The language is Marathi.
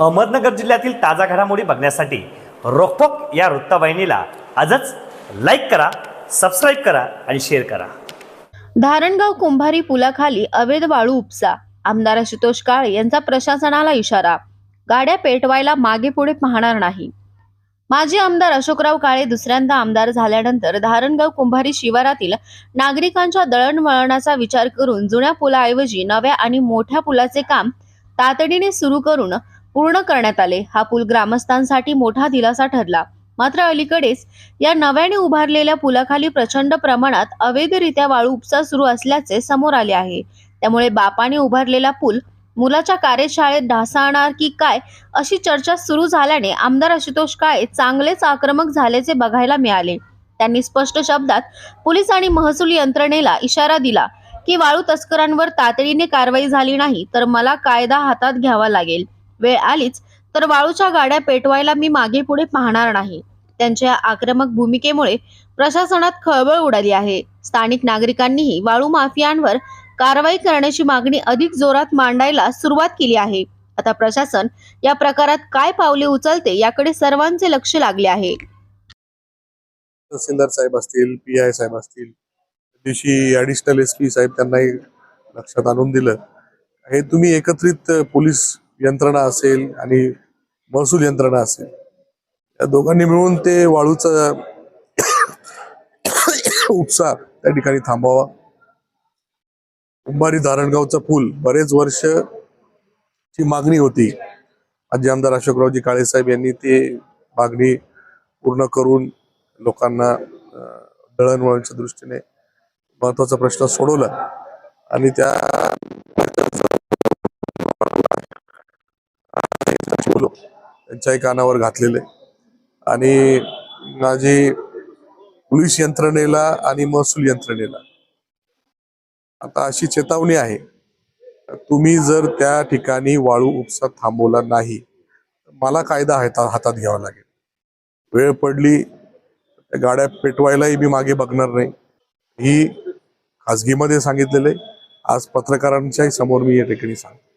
अहमदनगर जिल्ह्यातील ताजा घडामोडी बघण्यासाठी रोकटोक या वृत्तवाहिनीला आजच लाईक करा सबस्क्राईब करा आणि शेअर करा. धारणगाव कुंभारी पुलाखाली अवैध वाळू उपसा. आमदार आशुतोष काळे यांचा प्रशासनाला इशारा. गाड्या पेटवायला मागे पुढे पाहणार नाही. माजी आमदार अशोकराव काळे दुसऱ्यांदा आमदार झाल्यानंतर धारणगाव कुंभारी शिवारातील नागरिकांच्या दळणवळणाचा विचार करून जुन्या पुलाऐवजी नव्या आणि मोठ्या पुलाचे काम तातडीने सुरू करून पूर्ण करण्यात आले. हा पूल ग्रामस्थांसाठी मोठा दिलासा ठरला. मात्र अलीकडेच या नव्याने उभारलेल्या पुलाखाली प्रचंड प्रमाणात अवैधरित्या वाळू उपसा सुरू असल्याचे समोर आले आहे. त्यामुळे बापाने उभारलेला पूल मुलाच्या कार्यशाळेत ढासाळणार की काय अशी चर्चा सुरू झाल्याने आमदार आशुतोष काळे चांगलेच आक्रमक झाल्याचे बघायला मिळाले. त्यांनी स्पष्ट शब्दात पोलीस आणि महसूल यंत्रणेला इशारा दिला की वाळू तस्करांवर तातडीने कारवाई झाली नाही तर मला कायदा हातात घ्यावा लागेल. वेळ आलीच तर वाळूच्या गाड्या पेटवायला मी मागे पुढे पाहणार नाही. त्यांच्या आक्रमक भूमिकेमुळे प्रशासनात खळबळ उडाली आहे. स्थानिक नागरिकांनीही वाळू माफियांवर कारवाई करण्याची मागणी अधिक जोरात मांडायला सुरुवात केली आहे. आता प्रशासन या प्रकारात काय पावले उचलते याकडे सर्वांचे लक्ष लागले आहे. तहसीलदार साहेब असतील पी आय साहेब असतील दिवशी ऍडिशनल एस पी साहेब त्यांनाही लक्षात आणून दिलं. हे तुम्ही एकत्रित पोलीस यंत्रणा असेल आणि महसूल यंत्रणा असेल. या दोघांनी मिळून ते वाळूचा उपसा त्या ठिकाणी थांबावा कुंभारी धारणगावचा पूल बरेच वर्ष ची मागणी होती. माजी आमदार अशोकरावजी काळेसाहेब यांनी ती मागणी पूर्ण करून लोकांना दळणवळणच्या दृष्टीने महत्त्वाचा प्रश्न सोडवला. आणि त्या त्यांच्याही कानावर घातलेले. आणि माझी पोलीस यंत्रणेला आणि महसूल यंत्रणेला आता अशी चेतावणी आहे. तुम्ही जर त्या ठिकाणी वाळू उपसा थांबवला नाही मला कायदा हाता हातात घ्यावा लागेल. वेळ पडली त्या गाड्या पेटवायलाही मी मागे बघणार नाही. ही खाजगीमध्ये सांगितलेलं आहे. आज पत्रकारांच्याही समोर मी या ठिकाणी सांगतो.